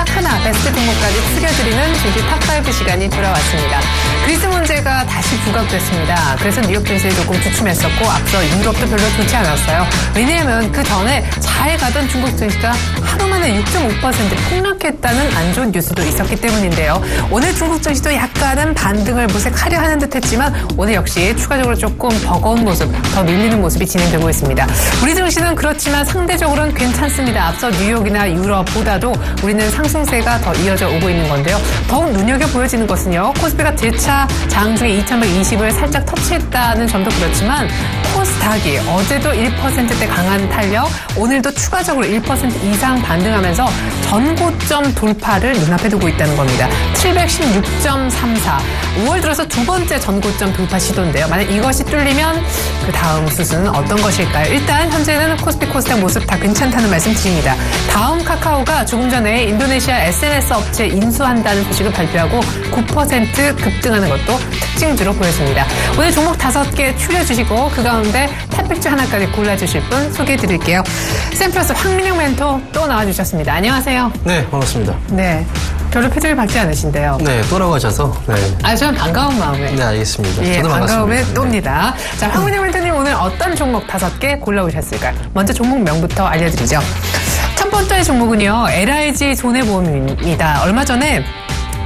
딱 하나 베스트 종목까지 숙여드리는 주식 탑5 시간이 돌아왔습니다. 그리스 문제가 다시 부각됐습니다. 그래서 뉴욕 증시에 조금 주춤했었고 앞서 유럽도 별로 좋지 않았어요. 왜냐하면 그 전에 잘 가던 중국 증시가 하루 만에 6.5% 폭락했다는 안 좋은 뉴스도 있었기 때문인데요. 오늘 중국 증시도 약간은 반등을 모색하려 하는 듯 했지만 오늘 역시 추가적으로 조금 버거운 모습, 더 밀리는 모습이 진행되고 있습니다. 우리 증시는 그렇지만 상대적으로는 괜찮습니다. 앞서 뉴욕이나 유럽보다도 우리는 상승세가 더 이어져 오고 있는 건데요. 더욱 눈여겨 보여지는 것은요. 코스피가 재차 장중에 2120을 살짝 터치했다는 점도 그렇지만 코스닥이 어제도 1%대 강한 탄력, 오늘도 추가적으로 1% 이상 반등하면서 전고점 돌파를 눈앞에 두고 있다는 겁니다. 716.34. 5월 들어서 두 번째 전고점 돌파 시도인데요. 만약 이것이 뚫리면 그 다음 수순은 어떤 것일까요? 일단 현재는 코스피 코스닥 모습 다 괜찮다는 말씀 드립니다. 다음 카카오가 조금 전에 인도네시아 SNS 업체 인수한다는 소식을 발표하고 9% 급등하는 것도 특징주로 보였습니다. 오늘 종목 다섯 개 추려주시고 그 가운데 탑픽주 하나까지 골라주실 분 소개해드릴게요. 샘플러스 황민영 멘토 또 나와주셨습니다. 안녕하세요. 네, 반갑습니다. 네. 별로 표정이 밝지 않으신데요. 네, 또라고 하셔서. 네. 아, 저는 반가운 마음에. 네, 알겠습니다. 예, 저도 반가움에. 또입니다. 자, 황민영 멘토님 오늘 어떤 종목 다섯 개 골라오셨을까요? 먼저 종목명부터 알려드리죠. 첫 번째 종목은요, LIG 손해보험입니다. 얼마 전에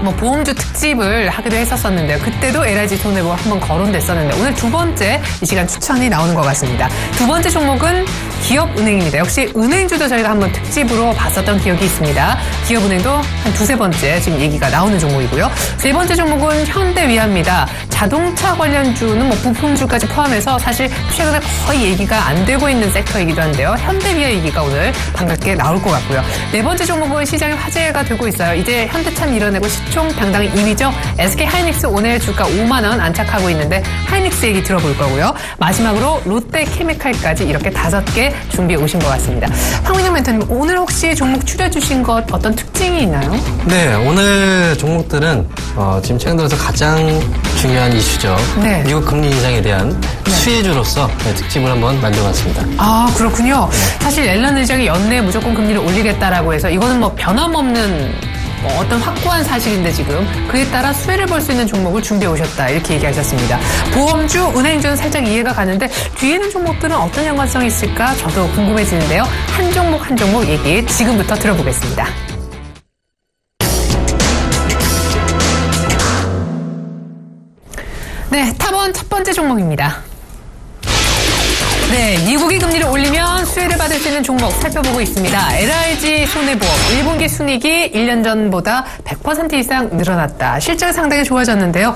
뭐 보험주 특집을 하기도 했었었는데요. 그때도 LIG 손해보험 한번 거론됐었는데 오늘 두 번째 이 시간 추천이 나오는 것 같습니다. 두 번째 종목은 기업은행입니다. 역시 은행주도 저희가 한번 특집으로 봤었던 기억이 있습니다. 기업은행도 한 두세 번째 지금 얘기가 나오는 종목이고요. 세 번째 종목은 현대위아입니다. 자동차 관련주는 뭐 부품주까지 포함해서 사실 최근에 거의 얘기가 안 되고 있는 섹터이기도 한데요. 현대위아 얘기가 오늘 반갑게 나올 것 같고요. 네 번째 종목은 시장에 화제가 되고 있어요. 이제 현대차 밀어내고 시총 당당 2위죠. SK 하이닉스 오늘 주가 5만 원 안착하고 있는데 하이닉스 얘기 들어볼 거고요. 마지막으로 롯데 케미칼까지 이렇게 다섯 개 준비해 오신 것 같습니다. 황민영 멘토님 오늘 혹시 종목 추려주신 것 어떤 특징이 있나요? 네, 오늘 종목들은 어, 지금 최근 들어서 가장 중요한 이슈죠. 네. 미국 금리 인상에 대한 수혜주로서 네, 특집을 한번 만들어봤습니다. 아 그렇군요. 사실 앨런 의장이 연내 무조건 금리를 올리겠다라고 해서 이거는 뭐 변함없는 뭐 어떤 확고한 사실인데 지금 그에 따라 수혜를 볼 수 있는 종목을 준비해 오셨다 이렇게 얘기하셨습니다. 보험주, 은행주는 살짝 이해가 가는데 뒤에 있는 종목들은 어떤 연관성이 있을까 저도 궁금해지는데요. 한 종목 한 종목 얘기 지금부터 들어보겠습니다. 네, 탑원 첫 번째 종목입니다. 네, 미국이 금리를 올리면 수혜를 받을 수 있는 종목 살펴보고 있습니다. LIG 손해보험 1분기 순이익이 1년 전보다 100% 이상 늘어났다. 실적 상당히 좋아졌는데요.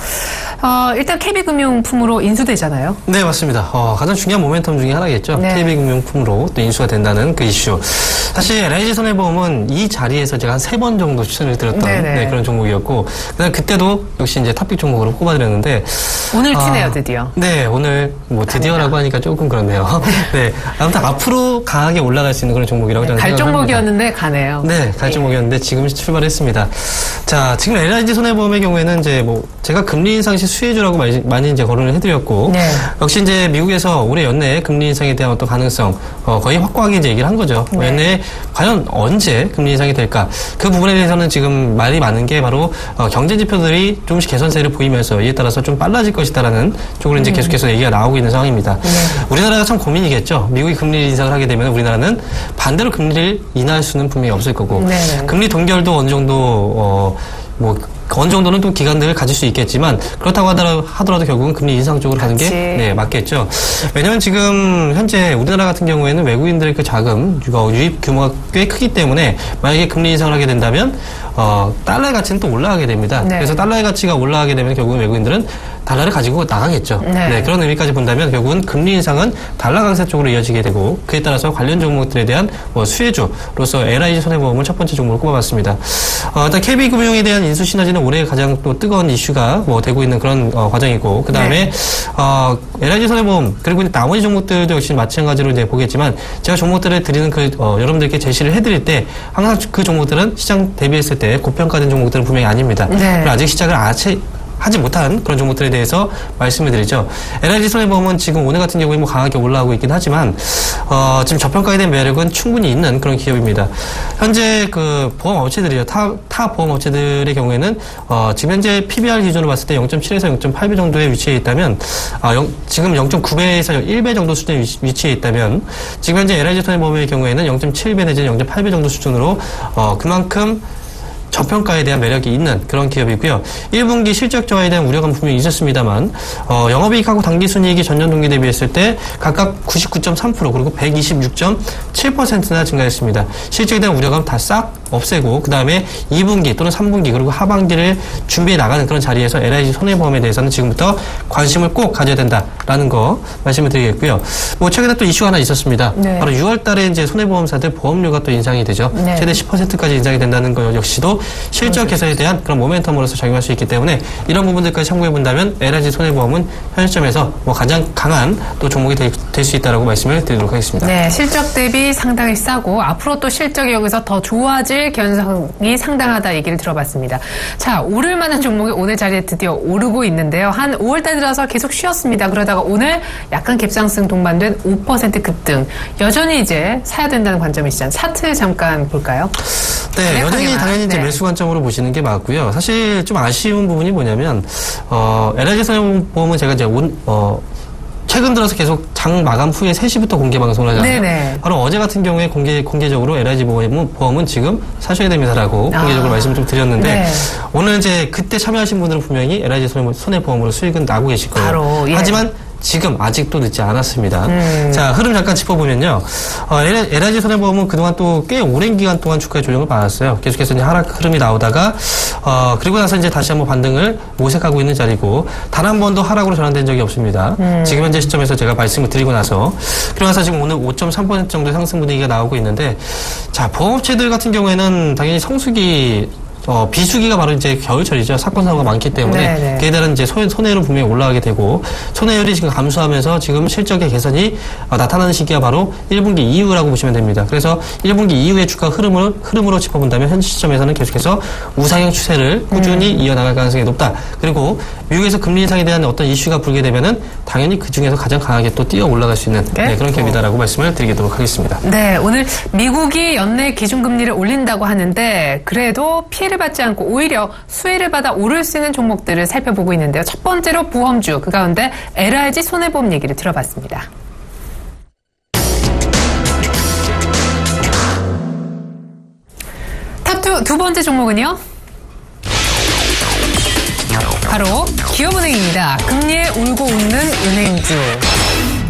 어, 일단 KB금융품으로 인수되잖아요. 네, 맞습니다. 어, 가장 중요한 모멘텀 중에 하나겠죠. 네. KB금융품으로 또 인수가 된다는 그 이슈. 사실 LIG 손해보험은 이 자리에서 제가 한 세 번 정도 추천을 드렸던 네네. 네, 그런 종목이었고, 그다음 그때도 역시 이제 탑픽 종목으로 꼽아드렸는데 오늘 아, 튀네요, 드디어. 네, 오늘 뭐 드디어라고 하니까 조금 그렇네요. 네, 아무튼 앞으로 강하게 올라갈 수 있는 그런 종목이라고 저는 갈 생각을 합니다. 종목이었는데 가네요. 네, 갈 예. 종목이었는데 지금 출발했습니다. 자, 지금 LIG 손해보험의 경우에는 이제 뭐 제가 금리 인상 시 수혜주라고 많이, 많이 이제 거론을 해드렸고 네. 역시 이제 미국에서 올해 연내에 금리 인상에 대한 어떤 가능성 어, 거의 확고하게 이제 얘기를 한 거죠. 네. 연내에 과연 언제 금리 인상이 될까? 그 부분에 대해서는 지금 말이 많은 게 바로 어, 경제 지표들이 조금씩 개선세를 보이면서 이에 따라서 좀 빨라질 것이다라는 쪽으로 음. 이제 계속해서 얘기가 나오고 있는 상황입니다. 네. 우리나라가 참 고민이겠죠. 미국이 금리 인상을 하게 되면 우리나라는 반대로 금리를 인하할 수는 분명히 없을 거고 네네. 금리 동결도 어느 정도 어 뭐 어느 정도는 또 기간들을 가질 수 있겠지만 그렇다고 하더라도, 결국은 금리 인상 쪽으로 가는 게. 네, 맞겠죠. 왜냐하면 지금 현재 우리나라 같은 경우에는 외국인들의 그 자금 어, 유입 규모가 꽤 크기 때문에 만약에 금리 인상을 하게 된다면 어, 달러의 가치는 또 올라가게 됩니다. 네. 그래서 달러의 가치가 올라가게 되면 결국은 외국인들은 달러를 가지고 나가겠죠. 네. 그런 의미까지 본다면 결국은 금리 인상은 달러 강세 쪽으로 이어지게 되고 그에 따라서 관련 종목들에 대한 뭐 수혜주로서 LIG 손해보험을 첫 번째 종목으로 꼽아봤습니다. 어, 일단 KB금융에 대한 인수 시너지는 올해 가장 또 뜨거운 이슈가 뭐 되고 있는 그런 어, 과정이고 그 다음에 네. 어, LIG 손해보험 그리고 나머지 종목들도 역시 마찬가지로 이제 보겠지만 제가 종목들을 드리는 그 어, 여러분들께 제시를 해드릴 때 항상 그 종목들은 시장 대비했을 때 고평가된 종목들은 분명히 아닙니다. 네. 아직 시작을 아치 하지 못한 그런 종목들에 대해서 말씀을 드리죠. LIG 손해보험은 지금 오늘 같은 경우에 뭐 강하게 올라오고 있긴 하지만 어, 지금 저평가에 대한 매력은 충분히 있는 그런 기업입니다. 현재 그 보험 업체들이요, 타, 타 보험 업체들의 경우에는 어, 지금 현재 PBR 기준으로 봤을 때 0.7에서 0.8배 정도에 위치해 있다면 아, 영- 지금 0.9배에서 1배 정도 수준에 위치- 위치해 있다면 지금 현재 LIG 손해보험의 경우에는 0.7배 내지는 0.8배 정도 수준으로 어, 그만큼 저평가에 대한 매력이 있는 그런 기업이고요. 1분기 실적 저하에 대한 우려가 분명히 있었습니다만 어, 영업이익하고 당기순이익이 전년 동기 대비했을 때 각각 99.3% 그리고 126.7%나 증가했습니다. 실적에 대한 우려감 다 싹 없애고 그 다음에 2분기 또는 3분기 그리고 하반기를 준비해 나가는 그런 자리에서 LIG 손해보험에 대해서는 지금부터 관심을 꼭 가져야 된다라는 거 말씀을 드리겠고요. 뭐 최근에 또 이슈가 하나 있었습니다. 네. 바로 6월달에 이제 손해보험사들 보험료가 또 인상이 되죠. 네. 최대 10%까지 인상이 된다는 것 역시도 실적 개선에 대한 그런 모멘텀으로서 작용할 수 있기 때문에 이런 부분들까지 참고해 본다면 LIG 손해보험은 현 시점에서 뭐 가장 강한 또 종목이 될 수 있다라고 말씀을 드리도록 하겠습니다. 네, 실적 대비 상당히 싸고 앞으로 또 실적이 여기서 더 좋아질 견성이 상당하다 얘기를 들어봤습니다. 자, 오를 만한 종목이 오늘 자리에 드디어 오르고 있는데요. 한 5월달 들어서 계속 쉬었습니다. 그러다가 오늘 약간 갭상승 동반된 5% 급등. 여전히 이제 사야 된다는 관점이시잖아요. 차트 잠깐 볼까요? 네, 여전히. 당연히 이제 네. 매수 관점으로 보시는 게 맞고요. 사실 좀 아쉬운 부분이 뭐냐면 어, LIG 손해보험은 제가 이제 온, 어, 최근 들어서 계속 장 마감 후에 3시부터 공개 방송을 하잖아요. 네네. 바로 어제 같은 경우에 공개, 공개적으로 LIG 보험은, 보험은 지금 사셔야 됩니다라고 아. 공개적으로 말씀을 좀 드렸는데 네. 오늘 이제 그때 참여하신 분들은 분명히 손해- 손해보험으로 수익은 나고 계실 거예요. 바로, 예. 하지만 지금 아직도 늦지 않았습니다. 음. 자, 흐름 잠깐 짚어보면요. 어, LIG 손해보험은 그동안 또 꽤 오랜 기간 동안 주가의 조정을 받았어요. 계속해서 이제 하락 흐름이 나오다가, 어, 그리고 나서 이제 다시 한번 반등을 모색하고 있는 자리고, 단 한 번도 하락으로 전환된 적이 없습니다. 음. 지금 현재 시점에서 제가 말씀을 드리고 나서, 그러고 나서 지금 오늘 5.3% 정도의 상승 분위기가 나오고 있는데, 자, 보험업체들 같은 경우에는 당연히 성수기, 어, 비수기가 바로 이제 겨울철이죠. 사건 사고가 많기 때문에 네네. 그에 따른 이제 손- 손해율은 분명히 올라가게 되고 손해율이 지금 감소하면서 지금 실적의 개선이 어, 나타나는 시기가 바로 1분기 이후라고 보시면 됩니다. 그래서 1분기 이후의 주가 흐름을 흐름으로 짚어본다면 현 시점에서는 계속해서 우상향 추세를 꾸준히 음. 이어나갈 가능성이 높다. 그리고 미국에서 금리 인상에 대한 어떤 이슈가 불게 되면은 당연히 그 중에서 가장 강하게 또 뛰어 올라갈 수 있는 네. 네, 그런 기업이다라고 말씀을 드리도록 하겠습니다. 네, 오늘 미국이 연내 기준금리를 올린다고 하는데 그래도 피해를 받지 않고 오히려 수혜를 받아 오를 수 있는 종목들을 살펴보고 있는데요. 첫 번째로 보험주, 그 가운데 LIG 손해보험 얘기를 들어봤습니다. 탑2 두 번째 종목은요? 바로 기업은행입니다. 금리에 울고 웃는 은행주.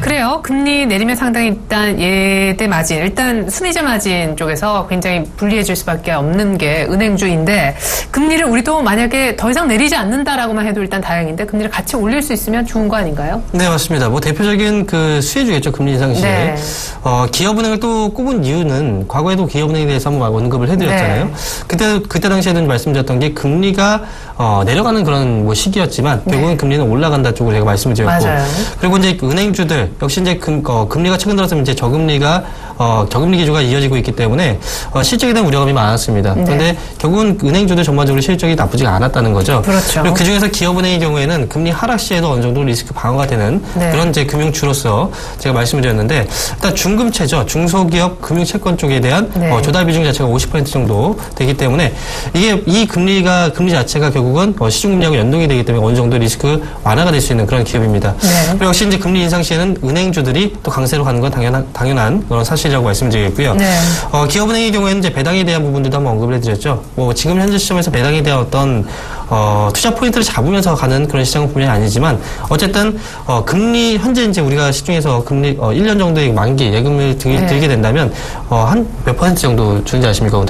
그래요. 금리 내리면 상당히 일단 예대 마진, 일단 순이자 마진 쪽에서 굉장히 불리해질 수밖에 없는 게 은행주인데 금리를 우리도 만약에 더 이상 내리지 않는다라고만 해도 일단 다행인데 금리를 같이 올릴 수 있으면 좋은 거 아닌가요? 네, 맞습니다. 뭐 대표적인 그 수혜주겠죠, 금리 인상 시에. 네. 어, 기업은행을 또 꼽은 이유는 과거에도 기업은행에 대해서 한번 언급을 해드렸잖아요. 네. 그때, 그때 당시에는 말씀드렸던 게 금리가 어, 내려가는 그런 뭐 시기였지만 결국은 금리는 올라간다 쪽으로 제가 말씀을 드렸고. 네. 맞아요. 그리고 이제 은행주들 역시 이제 금, 어, 금리가 최근 들어서 이제 저금리가 어, 저금리 기조가 이어지고 있기 때문에 어, 실적에 대한 우려감이 많았습니다. 네. 그런데 결국은 은행주들 전반적으로 실적이 나쁘지가 않았다는 거죠. 그렇죠. 그리고 그 중에서 기업은행의 경우에는 금리 하락 시에도 어느 정도 리스크 방어가 되는 네. 그런 이제 금융주로서 제가 말씀을 드렸는데 일단 중금채죠. 중소기업 금융채권 쪽에 대한 네. 어, 조달 비중 자체가 50% 정도 되기 때문에 이게 이 금리가 금리 자체가 결국은 어, 시중금리하고 연동이 되기 때문에 어느 정도 리스크 완화가 될 수 있는 그런 기업입니다. 네. 그리고 역시 이제 금리 인상 시에는 은행주들이 또 강세로 가는 건 당연한 당연한 그런 사실이라고 말씀드리겠고요. 네. 어, 기업은행의 경우에는 이제 배당에 대한 부분들도 한번 언급을 해드렸죠. 뭐 지금 현재 시점에서 배당에 대한 어떤 어, 투자 포인트를 잡으면서 가는 그런 시장은 분명히 아니지만 어쨌든 어, 금리 현재 이제 우리가 시중에서 금리 어, 1년 정도의 만기 예금을 들, 네. 들게 된다면 어, 한 몇 퍼센트 정도 주는지 아십니까?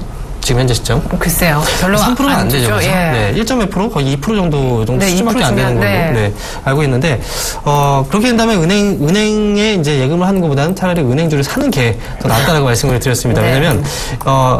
지금 현재 시점. 글쎄요. 별로 3%가 안, 되죠. 주죠. 그래서. 예. 네, 1.1% 거의 2% 정도 정도 네, 수준밖에 2%안 되는 걸로 네. 네, 알고 있는데 어, 그렇게 된다면 은행 은행에 이제 예금을 하는 것보다는 차라리 은행주를 사는 게 더 낫다라고 말씀을 드렸습니다. 네. 왜냐면 어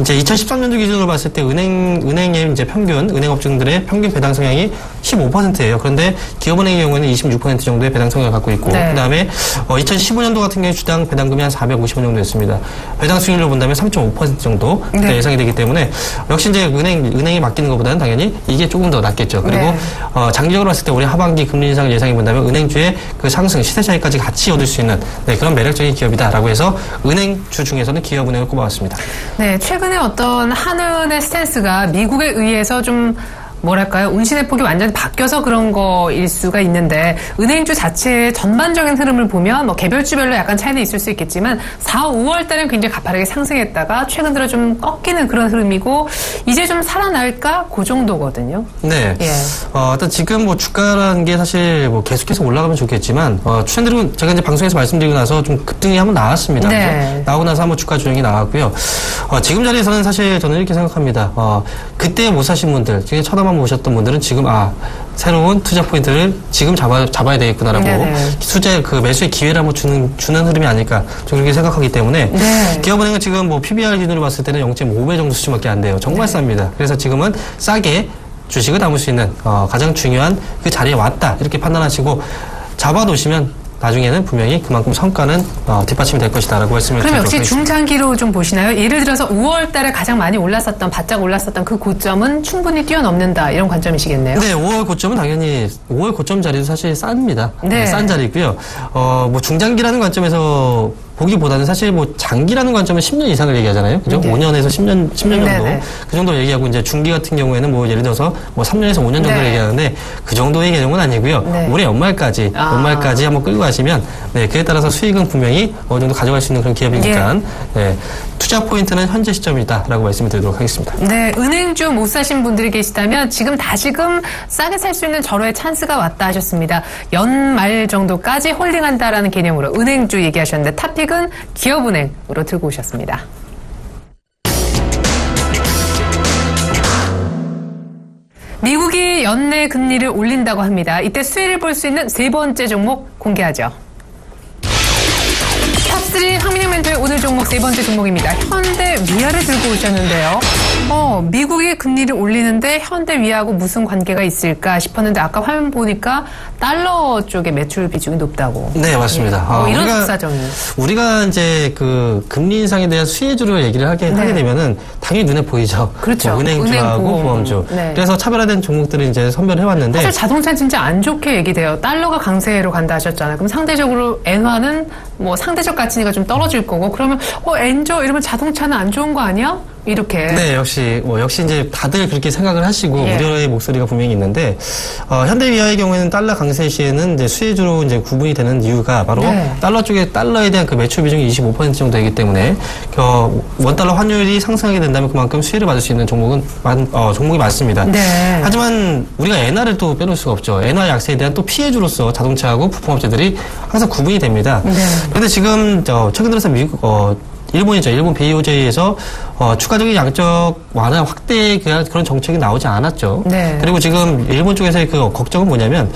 이제 2013년도 기준으로 봤을 때 은행 은행의 이제 평균 은행 업종들의 평균 배당 성향이 15%예요. 그런데 기업은행의 경우에는 26% 정도의 배당 성향을 갖고 있고 네. 그다음에 어, 2015년도 같은 경우에 주당 배당금이 한 450원 정도 였습니다. 배당 수익률로 본다면 3.5% 정도 네. 예상이 되기 때문에 역시 이제 은행 은행에 맡기는 것보다는 당연히 이게 조금 더 낫겠죠. 그리고 네. 어, 장기적으로 봤을 때 올해 하반기 금리 인상을 예상해 본다면 은행주의 그 상승 시세 차익까지 같이 얻을 수 있는 네, 그런 매력적인 기업이다라고 해서 은행주 중에서는 기업은행을 꼽아왔습니다. 네, 최근 에 어떤 한은의 스탠스가 미국에 의해서 좀 뭐랄까요 운신의 폭이 완전히 바뀌어서 그런 거일 수가 있는데 은행주 자체의 전반적인 흐름을 보면 뭐 개별주별로 약간 차이는 있을 수 있겠지만 4, 5월 달엔 굉장히 가파르게 상승했다가 최근 들어 좀 꺾이는 그런 흐름이고 이제 좀 살아날까 그 정도거든요. 네. 예. 어, 일단 지금 뭐 주가라는 게 사실 뭐 계속해서 올라가면 좋겠지만, 어, 추천드리고 제가 이제 방송에서 말씀드리고 나서 좀 급등이 한번 나왔습니다. 네. 나오고 나서 한번 주가 조정이 나왔고요. 어, 지금 자리에서는 사실 저는 이렇게 생각합니다. 어, 그때 못 사신 분들, 중에 쳐다만 보셨던 분들은 지금, 아, 새로운 투자 포인트를 지금 잡아, 잡아야 되겠구나라고 네네. 투자 그 매수의 기회를 한번 주는, 주는 흐름이 아닐까. 저는 그렇게 생각하기 때문에 네. 기업은행은 지금 뭐 PBR 기준으로 봤을 때는 0.5배 정도 수준밖에 안 돼요. 정말 쌉니다. 그래서 지금은 싸게 주식을 담을 수 있는 어, 가장 중요한 그 자리에 왔다 이렇게 판단하시고 잡아놓으시면 나중에는 분명히 그만큼 성과는 어, 뒷받침이 될 것이다라고 말씀을 드리도록 역시 하겠습니다. 중장기로 좀 보시나요? 예를 들어서 5월 달에 가장 많이 올랐었던 바짝 올랐었던 그 고점은 충분히 뛰어넘는다 이런 관점이시겠네요. 네, 5월 고점은 당연히 5월 고점 자리도 사실 쌉니다. 네. 싼 자리고요. 어, 뭐 중장기라는 관점에서 보기보다는 사실 뭐 장기라는 관점은 10년 이상을 얘기하잖아요. 그죠? 네. 5년에서 10년, 10년 정도. 네네. 그 정도 얘기하고 이제 중기 같은 경우에는 뭐 예를 들어서 뭐 3년에서 5년 정도 네. 얘기하는데 그 정도의 개념은 아니고요. 네. 올해 연말까지, 아. 연말까지 한번 끌고 가시면 네, 그에 따라서 수익은 분명히 어느 정도 가져갈 수 있는 그런 기업이니까 예. 네, 투자 포인트는 현재 시점이다라고 말씀을 드리도록 하겠습니다. 네, 은행주 못 사신 분들이 계시다면 지금 다시금 싸게 살 수 있는 절호의 찬스가 왔다 하셨습니다. 연말 정도까지 홀딩한다라는 개념으로 은행주 얘기하셨는데 탑픽은 기업은행으로 들고 오셨습니다. 미국이 연내 금리를 올린다고 합니다. 이때 수혜를 볼 수 있는 세 번째 종목 공개하죠. 탑3 황민영 멘토의 오늘 종목 세 번째 종목입니다. 현대 위아를 들고 오셨는데요. 어, 미국이 금리를 올리는데 현대 위하고 무슨 관계가 있을까 싶었는데 아까 화면 보니까 달러 쪽의 매출 비중이 높다고. 네, 맞습니다. 어, 아, 이런 우리가- 속사정이. 우리가 이제 그 금리 인상에 대한 수혜주로 얘기를 하게, 하게 되면은 당연히 눈에 보이죠. 네. 그렇죠. 뭐 은행주하고 은행, 보험. 보험주. 네. 그래서 차별화된 종목들을 이제 선별해 왔는데 사실 자동차는 진짜 안 좋게 얘기돼요. 달러가 강세로 간다 하셨잖아요. 그럼 상대적으로 엔화는 뭐 상대적 가치니까 좀 떨어질 거고 그러면 어 엔저 이러면 자동차는 안 좋은 거 아니야? 이렇게. 네, 역시 뭐 역시 이제 다들 그렇게 생각을 하시고 예. 우려의 목소리가 분명히 있는데 어, 현대위아의 경우에는 달러 강세 시에는 이제 수혜주로 이제 구분이 되는 이유가 바로 네. 달러 쪽에 달러에 대한 그 매출 비중이 25% 정도 되기 때문에 어, 원 달러 환율이 상승하게 된다면 그만큼 수혜를 받을 수 있는 종목은 많, 어, 종목이 많습니다. 네. 하지만 우리가 엔화를 또 빼놓을 수가 없죠. 엔화 약세에 대한 또 피해주로서 자동차하고 부품업체들이 항상 구분이 됩니다. 네. 그런데 지금 저 최근 들어서 미국 어 일본이죠. 일본 BOJ에서 어, 추가적인 양적 완화 확대에 대한 그런 정책이 나오지 않았죠. 네. 그리고 지금 일본 쪽에서의 그 걱정은 뭐냐면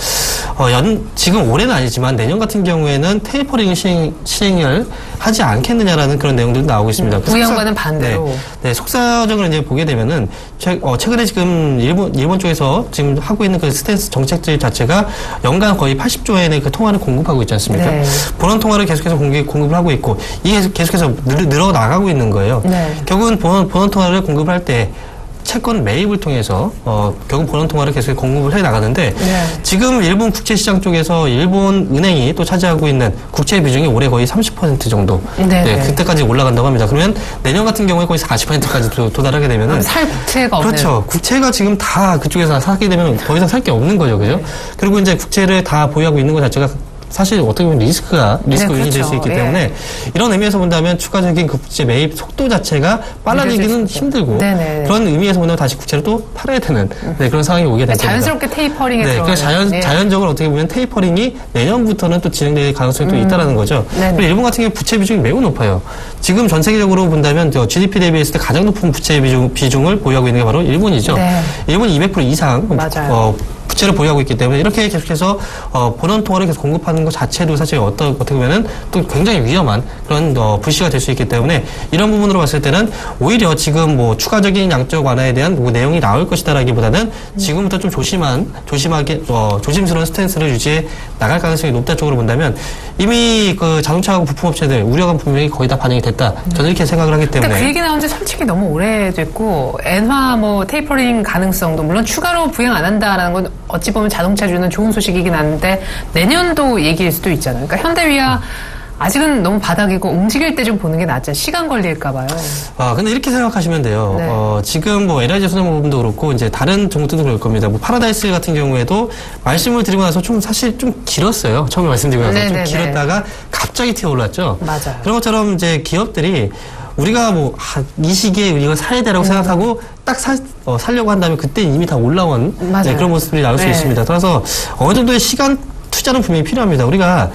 어, 연 지금 올해는 아니지만 내년 같은 경우에는 테이퍼링 시행, 시행을 하지 않겠느냐라는 그런 내용들도 나오고 있습니다. 그 부양과는 속사- 반대로. 네, 네, 속사정을 이제 보게 되면은 최, 어, 최근에 지금 일본 일본 쪽에서 지금 하고 있는 그 스탠스 정책들 자체가 연간 거의 80조 엔의 그 통화를 공급하고 있지 않습니까? 네. 본원 통화를 계속해서 공급, 공급을 하고 있고 이게 계속- 계속해서 늘, 늘어 나가고 있는 거예요. 네. 결국은 본원, 본원 통화를 공급할 때 채권 매입을 통해서 어, 결국 본원 통화를 계속 공급을 해 나가는데 네. 지금 일본 국채 시장 쪽에서 일본 은행이 또 차지하고 있는 국채 비중이 올해 거의 30% 정도 네, 네. 그때까지 올라간다고 합니다. 그러면 내년 같은 경우에 거의 40%까지 도, 도달하게 되면은 살 국채가 없는. 그렇죠. 국채가 지금 다 그쪽에서 사게 되면 더 이상 살 게 없는 거죠. 그죠? 네. 그리고 이제 국채를 다 보유하고 있는 것 자체가 사실 어떻게 보면 리스크가 리스크 네, 요인이 될수 그렇죠. 있기 예. 때문에 이런 의미에서 본다면 추가적인 국제 매입 속도 자체가 빨라지기는. 힘들고 네네. 그런 의미에서 본다면 다시 국채를 또 팔아야 되는 네, 그런 상황이 오게 될 겁니다. 자연스럽게 테이퍼링에 네, 그래서 자연, 예. 자연적으로 어떻게 보면 테이퍼링이 내년부터는 또 진행될 가능성이 또 있다라는 거죠. 음. 그리고 일본 같은 경우 부채 비중이 매우 높아요. 지금 전 세계적으로 본다면 저 GDP 대비했을 때 가장 높은 부채 비중, 비중을 보유하고 있는 게 바로 일본이죠. 네. 일본이 200% 이상 맞아요. 어, 부채를 보유하고 있기 때문에 이렇게 계속해서 어, 본원 통화를 계속 공급하는 것 자체도 사실 어떤 어떻게 보면은 또 굉장히 위험한 그런 어, 불씨가 될 수 있기 때문에 이런 부분으로 봤을 때는 오히려 지금 뭐 추가적인 양적 완화에 대한 뭐 내용이 나올 것이다라기보다는 지금부터 좀 조심한 조심하게 어, 조심스러운 스탠스를 유지해 나갈 가능성이 높다 쪽으로 본다면 이미 그 자동차하고 부품업체들 우려감 분명히 거의 다 반영이 됐다. 저는 이렇게 생각을 하기 근데 때문에 그 얘기 나온 지 솔직히 너무 오래됐고 엔화 뭐 테이퍼링 가능성도 물론 추가로 부양 안 한다라는 건 어찌 보면 자동차주는 좋은 소식이긴 한데 내년도 얘기일 수도 있잖아요. 그러니까 현대위야 아직은 너무 바닥이고 움직일 때 좀 보는 게 낫죠. 시간 걸릴까 봐요. 아, 근데 이렇게 생각하시면 돼요. 네. 어, 지금 뭐 LIG 손해보험도 그렇고 이제 다른 종목들도 그럴 겁니다. 뭐 파라다이스 같은 경우에도 말씀을 드리고 나서 좀 사실 좀 길었어요. 처음에 말씀드리고 나서 네네네. 좀 길었다가 갑자기 튀어 올랐죠. 맞아요. 그런 것처럼 이제 기업들이 우리가 뭐, 아, 이 시기에 이거 사야 되라고 생각하고 딱 사, 어, 살려고 한다면 그때 이미 다 올라온. 네, 그런 모습들이 나올 수 네. 있습니다. 따라서 어느 정도의 시간 투자는 분명히 필요합니다. 우리가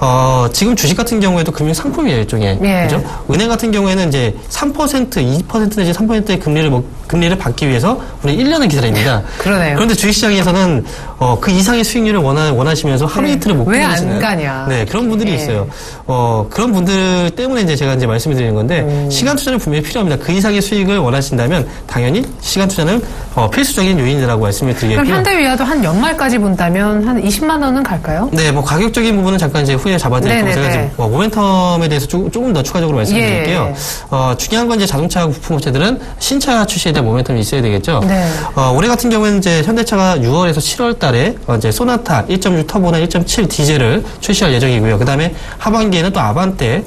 어, 지금 주식 같은 경우에도 금융 상품이에요, 일종의. 예. 그죠? 은행 같은 경우에는 이제 3%, 2% 내지 3%의 금리를 먹, 금리를 받기 위해서 우리 1년을 기다립니다. 그러네요. 그런데 주식 시장에서는 어, 그 이상의 수익률을 원하, 원하시면서 하루 네. 이틀을 못 왜안 보내시는 가냐. 네, 그런 분들이 예. 있어요. 어, 그런 분들 때문에 이제 제가 이제 말씀을 드리는 건데 음. 시간 투자는 분명히 필요합니다. 그 이상의 수익을 원하신다면 당연히 시간 투자는 어, 필수적인 요인이라고 말씀을 그럼 드리겠고요. 현대위야도 한 연말까지 본다면 한 20만 원은 갈까요? 네, 뭐 가격적인 부분은 잠깐 이제 후에 잡아드릴 거고. 제가 지금 어, 모멘텀에 대해서 조금, 조금 더 추가적으로 말씀드릴게요. 예. 어, 중요한 건 이제 자동차 부품업체들은 신차 출시에 대한 모멘텀이 있어야 되겠죠. 네. 어, 올해 같은 경우에는 이제 현대차가 6월에서 7월 달에 어, 이제 소나타 1.6 터보나 1.7 디젤을 출시할 예정이고요. 그 다음에 하반기에는 또 아반떼 를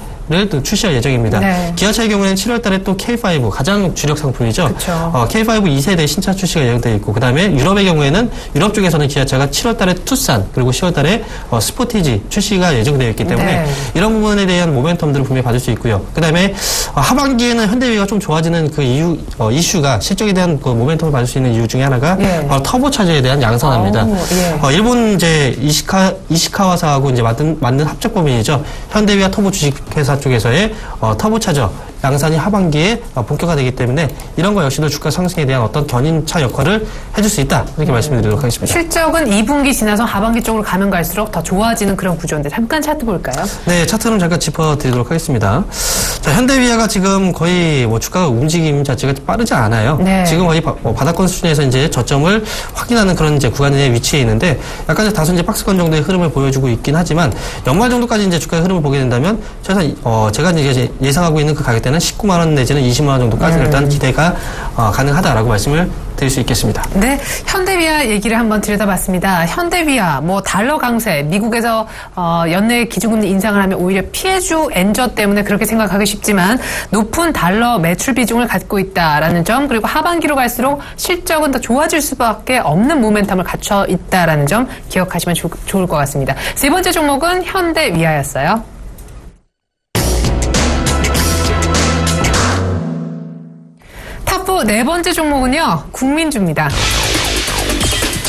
또 출시할 예정입니다. 네. 기아차의 경우에는 7월 달에 또 K5 가장 주력 상품이죠. 어, K5 2세대 신차 출시가 예정되어 있고 그다음에 유럽의 경우에는 유럽 쪽에서는 기아차가 7월 달에 투싼 그리고 10월 달에 어, 스포티지 출시가 예정되어 있기 때문에 네. 이런 부분에 대한 모멘텀들을 분명히 받을 수 있고요. 그다음에 어, 하반기에는 현대위가 좀 좋아지는 그 이유 어, 이슈가 실적에 대한 그 모멘텀을 받을 수 있는 이유 중에 하나가 예. 바로 터보 차저에 대한 양산화입니다. 오, 예. 어, 일본 이제 이시카 이시카와사하고 이제 만든 만든 합작 법인이죠. 현대위와 터보 주식회사 쪽에서의 어, 터보차저 양산이 하반기에 어, 본격화되기 때문에 이런 거 역시도 주가 상승에 대한 어떤 견인차 역할을 해줄 수 있다 이렇게 말씀드리도록 하겠습니다. 실적은 2분기 지나서 하반기 쪽으로 가면 갈수록 더 좋아지는 그런 구조인데 잠깐 차트 볼까요? 네, 차트는 잠깐 짚어드리도록 하겠습니다. 자, 현대위아가 지금 거의 뭐 주가 움직임 자체가 빠르지 않아요. 네. 지금 거의 바, 어, 바닥권 수준에서 이제 저점을 확인하는 그런 이제 구간에 위치해 있는데 약간 이제 다소 이제 박스권 정도의 흐름을 보여주고 있긴 하지만 연말 정도까지 이제 주가의 흐름을 보게 된다면 최소한 어, 제가 이제 예상하고 있는 그 가격대 는 19만 원 내지는 20만 원 정도까지 음. 일단 기대가 어, 가능하다라고 말씀을 드릴 수 있겠습니다. 네, 현대위아 얘기를 한번 들여다봤습니다. 현대위아, 뭐 달러 강세, 미국에서 어, 연내 기준금리 인상을 하면 오히려 피해주 엔저 때문에 그렇게 생각하기 쉽지만 높은 달러 매출 비중을 갖고 있다라는 점, 그리고 하반기로 갈수록 실적은 더 좋아질 수밖에 없는 모멘텀을 갖춰 있다라는 점 기억하시면 좋, 좋을 것 같습니다. 세 번째 종목은 현대위아였어요. 탑4 네 번째 종목은요, 국민주입니다.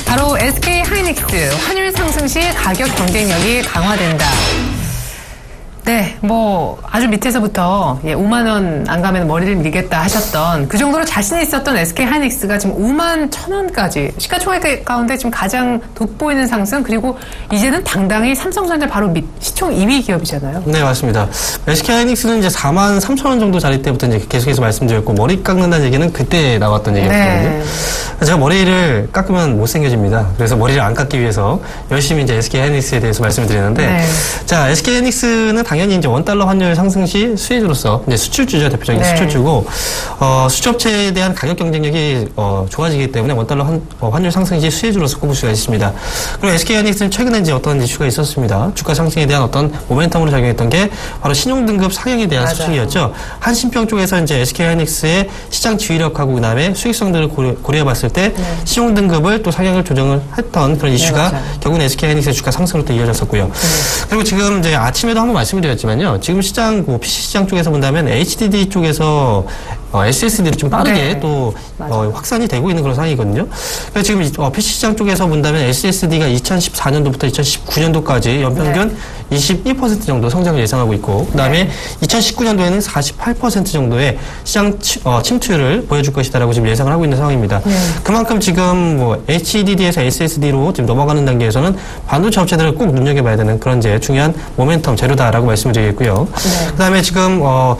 바로 SK 하이닉스 환율 상승 시 가격 경쟁력이 강화된다. 네, 뭐 아주 밑에서부터 예, 5만 원 안 가면 머리를 밀겠다 하셨던 그 정도로 자신 있었던 SK 하이닉스가 지금 5만 천 원까지 시가총액 가운데 지금 가장 돋보이는 상승 그리고 이제는 당당히 삼성전자 바로 밑 시총 2위 기업이잖아요. 네, 맞습니다. SK 하이닉스는 이제 4만 3천 원 정도 자리 때부터 이제 계속해서 말씀드렸고, 머리 깎는다는 얘기는 그때 나왔던 얘기였거든요. 네. 제가 머리를 깎으면 못 생겨집니다. 그래서 머리를 안 깎기 위해서 열심히 이제 SK 하이닉스에 대해서 말씀을 드리는데, 네. 자, SK 하이닉스는 당연히 당연히 이제 원 달러 환율 상승 시 수혜주로서 이제 수출주죠 대표적인 네. 수출주고 어, 수출업체에 대한 가격 경쟁력이 어, 좋아지기 때문에 원 달러 환, 어, 환율 상승 시 수혜주로서 꼽을 수가 있습니다. 그리고 SK하이닉스는 최근에 이제 어떤 이슈가 있었습니다. 주가 상승에 대한 어떤 모멘텀으로 작용했던 게 바로 신용 등급 상향에 대한 맞아요. 수축이었죠. 한신평 쪽에서 이제 SK하이닉스의 시장 지휘력하고 그다음에 수익성들을 고려, 고려 해봤을 때 신용 등급을 또 상향을 조정을 했던 그런 이슈가 네. 결국은 SK하이닉스의 주가 상승으로 또 이어졌었고요. 그리고 지금 이제 아침에도 한번 말씀 을 드렸지만요. 지금 시장, 뭐 PC 시장 쪽에서 본다면 HDD 쪽에서 어, SSD를 좀 빠르게 네. 또 어, 확산이 되고 있는 그런 상황이거든요. 그래서 지금 이- 어, PC 시장 쪽에서 본다면 SSD가 2014년도부터 2019년도까지 연평균 22% 정도 성장을 예상하고 있고, 그 다음에 2019년도에는 48% 정도의 시장 치- 어, 침투율을 보여줄 것이다라고 지금 예상을 하고 있는 상황입니다. 그만큼 지금 뭐 HDD에서 SSD로 지금 넘어가는 단계에서는 반도체 업체들을 꼭 눈여겨봐야 되는 그런 이제 중요한 모멘텀 재료다라고 말씀을 드리겠고요. 그 다음에 지금 어,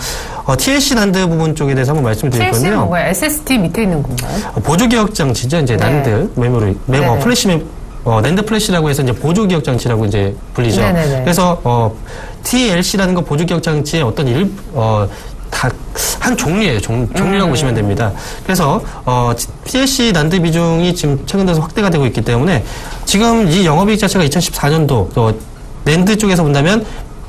어, TLC 난드 부분 쪽에 대해서 한번 말씀을 드릴 TLC는 건데요. 뭔가요? SSD 밑에 있는 건가요? 어, 보조 기억 장치죠. 이제 네. 난드 메모리, 메모 네네. 플래시 메 어, 낸드 플래시라고 해서 이제 보조 기억 장치라고 이제 불리죠. 네네네. 그래서 어, TLC라는 거 보조 기억 장치의 어떤 일 어, 다한 종류예요. 종, 종류라고 음. 보시면 됩니다. 그래서 어, TLC 난드 비중이 지금 최근 들어서 확대가 되고 있기 때문에 지금 이 영업이익 자체가 2014년도 또 낸드 쪽에서 본다면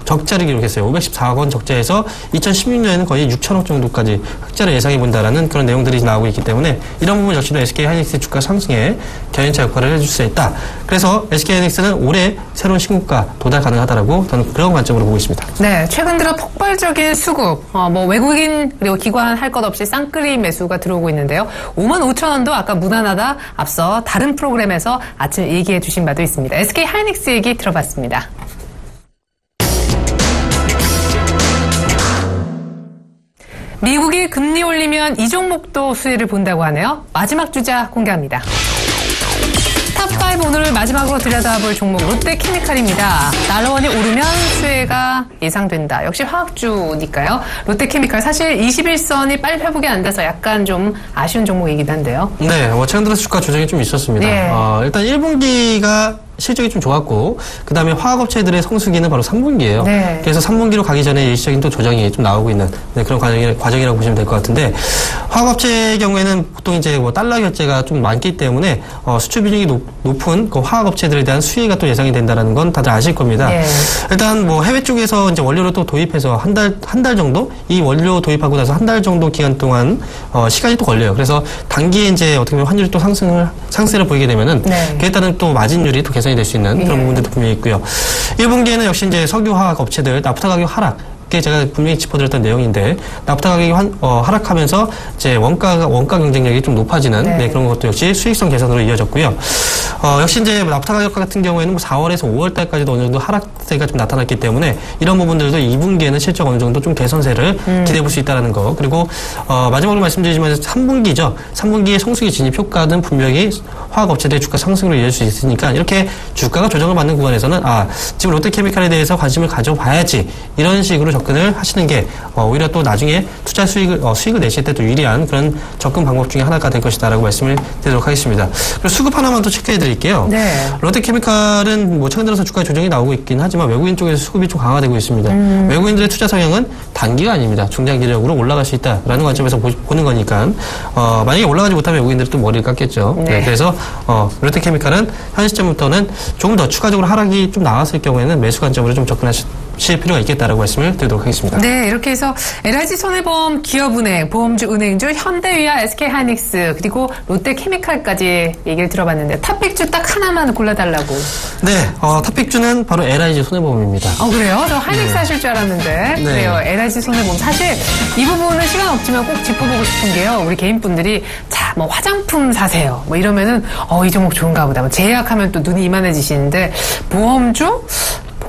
적자를 기록했어요. 514억 원 적자에서 2016년에는 거의 6천억 정도까지 흑자를 예상해 본다라는 그런 내용들이 나오고 있기 때문에 이런 부분 역시도 SK 하이닉스 주가 상승에 견인차 역할을 해줄 수 있다. 그래서 SK 하이닉스는 올해 새로운 신고가 도달 가능하다라고 저는 그런 관점으로 보고 있습니다. 네, 최근 들어 폭발적인 수급, 어, 뭐 외국인 그리고 기관 할 것 없이 쌍끌이 매수가 들어오고 있는데요. 5만 5천 원도 아까 무난하다 앞서 다른 프로그램에서 아침 얘기해 주신 바도 있습니다. SK 하이닉스 얘기 들어봤습니다. 미국이 금리 올리면 이 종목도 수혜를 본다고 하네요. 마지막 주자 공개합니다. 탑5 오늘 마지막으로 들여다볼 종목 롯데케미칼입니다. 달러원이 오르면 수혜가 예상된다. 역시 화학주니까요. 롯데케미칼 사실 21선이 빨리 회복이 안 돼서 약간 좀 아쉬운 종목이긴 한데요. 네, 뭐 최근 들어서 주가 조정이 좀 있었습니다. 네. 어, 일단 1분기가 실적이 좀 좋았고, 그 다음에 화학업체들의 성수기는 바로 3분기예요. 네. 그래서 3분기로 가기 전에 일시적인 또 조정이 좀 나오고 있는 네, 그런 과정이, 과정이라고 보시면 될 것 같은데, 화학업체의 경우에는 보통 이제 뭐 달러 결제가 좀 많기 때문에 어, 수출 비중이 높, 은그 화학업체들에 대한 수혜가 또 예상이 된다는 건 다들 아실 겁니다. 네. 일단 뭐 해외 쪽에서 이제 원료를 또 도입해서 한 달 한 달 정도 이 원료 도입하고 나서 한 달 정도 기간 동안 어, 시간이 또 걸려요. 그래서 단기에 이제 어떻게 보면 환율이 또 상승을 상세를 보이게 되면은 네. 그에 따른 또 마진율이 또 개선이 될 수 있는 그런 예. 부분들도 분명히 있고요. 1분기에는 역시 이제 석유화학 업체들 나프타 가격 하락 게 제가 분명히 짚어드렸던 내용인데 나프타 가격이 환- 어, 하락하면서 이제 원가 원가 경쟁력이 좀 높아지는 네. 네, 그런 것도 역시 수익성 개선으로 이어졌고요. 어, 역시 이제 나프타 가격 같은 경우에는 뭐 4월에서 5월 달까지도 어느 정도 하락세가 좀 나타났기 때문에 이런 부분들도 2분기에는 실적 어느 정도 좀 개선세를 음. 기대해 볼 수 있다는 거. 그리고 어, 마지막으로 말씀드리지만 3분기죠. 3분기의 성수기 진입 효과는 분명히 화학업체들의 주가 상승으로 이어질 수 있으니까 이렇게 주가가 조정을 받는 구간에서는 아 지금 롯데케미칼에 대해서 관심을 가져봐야지 이런 식으로 접근을 하시는 게 어, 오히려 또 나중에 투자 수익을 어, 수익을 내실 때또 유리한 그런 접근 방법 중에 하나가 될 것이다라고 말씀을 드리도록 하겠습니다. 그리고 수급 하나만 더 체크해 드릴게요. 네. 롯데케미칼은 뭐 최근 들어서 주가 조정이 나오고 있긴 하지만 외국인 쪽에서 수급이 좀 강화되고 있습니다. 음. 외국인들의 투자 성향은 단기가 아닙니다. 중장기적으로 올라갈 수 있다라는 관점에서 보, 는 거니까 어, 만약에 올라가지 못하면 외국인들이 또 머리를 깎겠죠. 네. 네, 그래서 어, 롯데케미칼은 현 시점부터는 조금 더 추가적으로 하락이 좀 나왔을 경우에는 매수 관점으로 좀 접근하실 필요가 있겠다라고 말씀을 드리도록 하겠습니다. 네, 이렇게 해서 LIG 손해보험, 기업은행, 보험주, 은행주, 현대위아, SK하이닉스 그리고 롯데케미칼까지 얘기를 들어봤는데 탑픽주 딱 하나만 골라달라고. 네, 어, 탑픽주는 바로 LIG 손해보험입니다. 어 그래요? 저 하이닉스 하실 줄 알았는데 네. 그래요. LIG 손해보험 사실 이 부분은 시간 없지만 꼭 짚어보고 싶은 게요. 우리 개인분들이 자 뭐 화장품 사세요. 뭐 이러면은 어 이 종목 좋은가 보다. 뭐 제약하면 또 눈이 이만해지시는데 보험주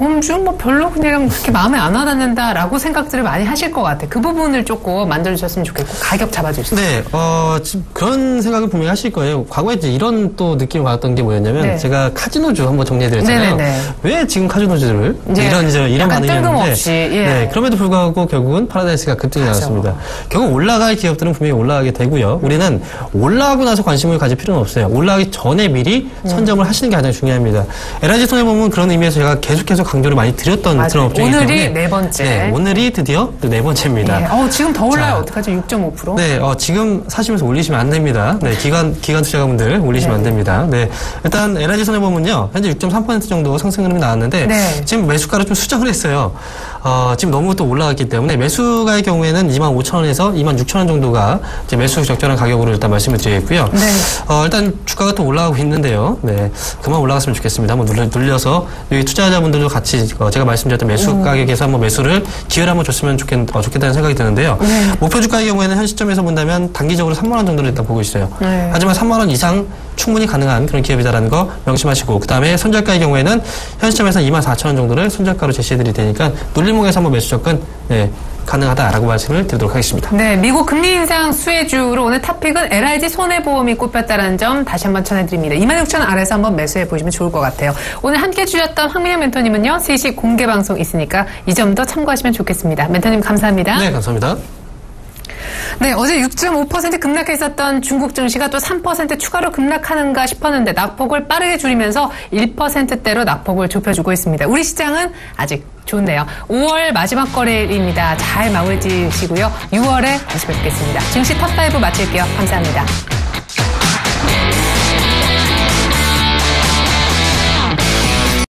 보험주 뭐 별로 그냥 그렇게 마음에 안 와닿는다라고 생각들을 많이 하실 것 같아. 그 부분을 조금 만들어주셨으면 좋겠고 가격 잡아주시죠. 네, 어, 지금 그런 생각을 분명히 하실 거예요. 과거에 이제 이런 또 느낌을 받았던 게 뭐였냐면 네. 제가 카지노주 한번 정리해드렸잖아요. 네네네. 왜 지금 카지노주를 이제 이런 이제 이런 반응이었는데 예. 네, 그럼에도 불구하고 결국은 파라다이스가 급등이. 나왔습니다. 결국 올라갈 기업들은 분명히 올라가게 되고요. 우리는 올라가고 나서 관심을 가질 필요는 없어요. 올라가기 전에 미리 음. 선점을 하시는 게 가장 중요합니다. LIG 손해보험은 그런 의미에서 제가 계속해서 강조를 많이 드렸던 맞아요. 그런 업종이기 오늘이 때문에 네 번째. 네, 오늘이 드디어 네 번째입니다. 예. 어, 지금 더 올라요. 자. 어떡하죠? 6.5%. 네, 어, 지금 사시면서 올리시면 안 됩니다. 네, 기관, 기관 투자가분들 올리시면 안 됩니다. 네. 일단, LIG 손해보험은요, 현재 6.3% 정도 상승 흐름이 나왔는데, 네. 지금 매수가를 좀 수정을 했어요. 어, 지금 너무 또 올라갔기 때문에, 매수가의 경우에는 2만 5천원에서 2만 6천원 정도가 이제 매수 적절한 가격으로 일단 말씀을 드리겠고요. 네. 어, 일단 주가가 또 올라가고 있는데요. 네. 그만 올라갔으면 좋겠습니다. 한번 눌러, 눌려서, 여기 투자자분들도 같이, 어, 제가 말씀드렸던 매수 가격에서 한번 매수를 기회를 한번 줬으면 좋겠, 어, 좋겠다는 생각이 드는데요. 목표 주가의 경우에는 현 시점에서 본다면 단기적으로 3만 원 정도를 일단 보고 있어요. 네. 하지만 3만 원 이상 충분히 가능한 그런 기업이다라는 거 명심하시고, 그 다음에 손절가의 경우에는 현 시점에서 2만 4천 원 정도를 손절가로 제시해드릴 테니까 눌 림목에서 한번 매수 접근, 네, 가능하다라고 말씀을 드리도록 하겠습니다. 네, 미국 금리 인상 수혜주로 오늘 탑픽은 LIG 손해보험이 꼽혔다는 점 다시 한번 전해드립니다. 26,000원 아래서 한번 매수해 보시면 좋을 것 같아요. 오늘 함께 해주셨던 황민영 멘토님은요, 3시 공개 방송 있으니까 이 점도 참고하시면 좋겠습니다. 멘토님 감사합니다. 네, 감사합니다. 네, 어제 6.5% 급락했었던 중국 증시가 또 3% 추가로 급락하는가 싶었는데 낙폭을 빠르게 줄이면서 1%대로 낙폭을 좁혀주고 있습니다. 우리 시장은 아직 좋네요. 5월 마지막 거래일입니다. 잘 마무리 지으시고요. 6월에 다시 뵙겠습니다. 증시 탑5 마칠게요. 감사합니다.